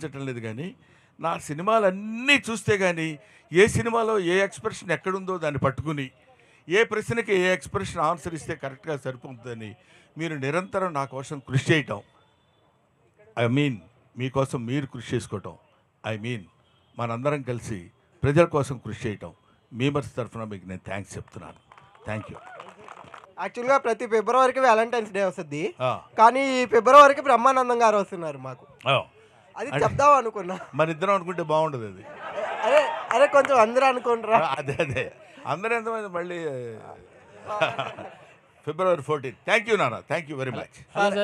నచ్చటం లేదు కానీ నా సినిమాలన్నీ చూస్తే కానీ ఏ సినిమాలో ఏ ఎక్స్ప్రెషన్ ఎక్కడుందో దాన్ని పట్టుకుని ఏ ప్రశ్నకి ఏ ఎక్స్ప్రెషన్ ఆన్సర్ ఇస్తే కరెక్ట్గా సరిపోతుందని మీరు నిరంతరం నా కోసం కృషి చేయటం. ఐ మీన్ మీకోసం మీరు కృషి చేసుకోవటం. ఐ మీన్ మనందరం కలిసి ప్రజల కోసం కృషి చేయటం. మీ మనసు తరఫున మీకు నేను థ్యాంక్స్ చెప్తున్నాను. Thank you. యాక్చువల్గా ప్రతి ఫిబ్రవరికి వ్యాలంటైన్స్ డే వస్తుంది. కానీ ఈ ఫిబ్రవరికి బ్రహ్మానందం గారు వస్తున్నారు మాకు. అది చెప్దాం అనుకున్నా. మన ఇద్దరం అనుకుంటే బాగుండదు అది. అరే అరే కొంచెం అందరూ అనుకుంటారా అదే అదే. అందరూ ఎంతమంది మళ్ళీ? ఫిబ్రవరి ఫోర్టీన్ థ్యాంక్ యూ నాన్న. థ్యాంక్ యూ వెరీ మచ్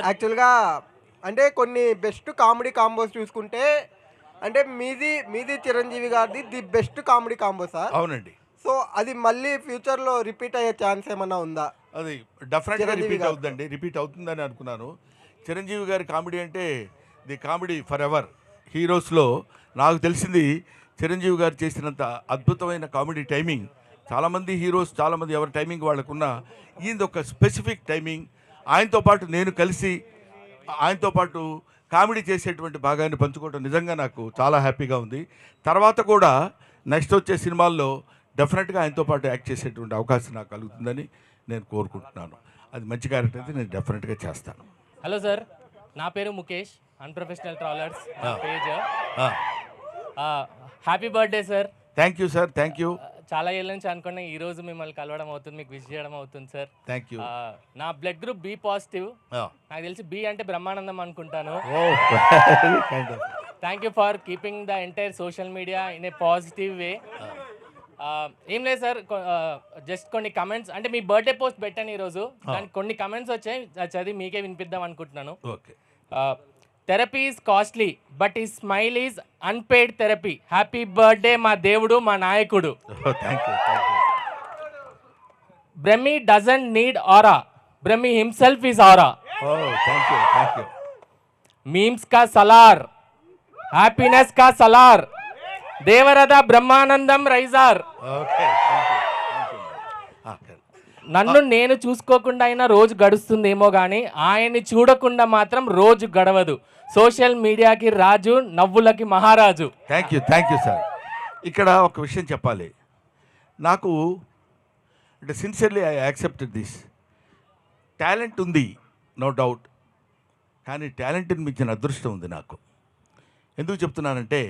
యాక్చువల్గా అంటే కొన్ని బెస్ట్ కామెడీ కాంబోస్ చూసుకుంటే అంటే మీది మీది చిరంజీవి గారిది the best comedy combo sir అవునండి. సో అది మళ్ళీ ఫ్యూచర్లో రిపీట్ అయ్యే ఛాన్స్ ఏమన్నా ఉందా? అది డెఫినెట్గా రిపీట్. అవుతుందండి రిపీట్ అవుతుందని అనుకున్నాను. చిరంజీవి గారి కామెడీ అంటే ది కామెడీ ఫర్ ఎవర్ హీరోస్లో నాకు తెలిసింది చిరంజీవి గారు చేసినంత అద్భుతమైన కామెడీ టైమింగ్. చాలామంది హీరోస్ చాలామంది ఎవరి టైమింగ్ వాళ్ళకున్న ఈయనది ఒక స్పెసిఫిక్ టైమింగ్. ఆయనతో పాటు నేను కలిసి ఆయనతో పాటు కామెడీ చేసేటువంటి భాగాన్ని పంచుకోవడం నిజంగా నాకు చాలా హ్యాపీగా ఉంది. తర్వాత కూడా నెక్స్ట్ వచ్చే సినిమాల్లో డెఫినెట్గా ఆయనతో పాటు యాక్ట్ చేసేటువంటి అవకాశం నాకు కలుగుతుందని నేను కోరుకుంటున్నాను. అది మంచి క్యారెక్టర్ అయితే నేను డెఫినెట్గా చేస్తాను. హలో సార్ నా పేరు ముఖేష్. అన్ప్రొఫెషనల్ ట్రావెలర్స్ నా page happy birthday sir thank you sir thank you చాలా ఏళ్ళ నుంచి అనుకున్నా ఈ రోజు మిమ్మల్ని కలవడం అవుతుంది మీకు విష్ చేయడం అవుతుంది సార్ థ్యాంక్ యూ నా బ్లడ్ గ్రూప్ బి పాజిటివ్ నాకు తెలిసి బి అంటే బ్రహ్మానందం అనుకుంటాను. Thank you for keeping the entire social media in a positive way ఏం లేదు సార్ జస్ట్ కొన్ని కమెంట్స్ అంటే మీ బర్త్డే పోస్ట్ పెట్టాను ఈరోజు దానికి కొన్ని కమెంట్స్ వచ్చాయి. చదివి మీకే వినిపిద్దాం అనుకుంటున్నాను. Okay therapy is costly but ఈ smile is unpaid therapy. Happy birthday మా దేవుడు మా నాయకుడు. Brahmi doesn't need aura. Brahmi himself is aura. Memes కా సలార్. హ్యాపీనెస్ కా సలార్. దేవరథ బ్రహ్మానందం రైజార్. నన్ను నేను చూసుకోకుండా అయినా రోజు గడుస్తుందేమో కానీ ఆయన్ని చూడకుండా మాత్రం రోజు గడవదు. సోషల్ మీడియాకి రాజు నవ్వులకి మహారాజు. Thank you thank you sir ఇక్కడ ఒక విషయం చెప్పాలి. నాకు అంటే sincerely I accepted this talent ఉంది నో డౌట్ కానీ టాలెంట్ని మించిన అదృష్టం ఉంది నాకు. ఎందుకు చెప్తున్నానంటే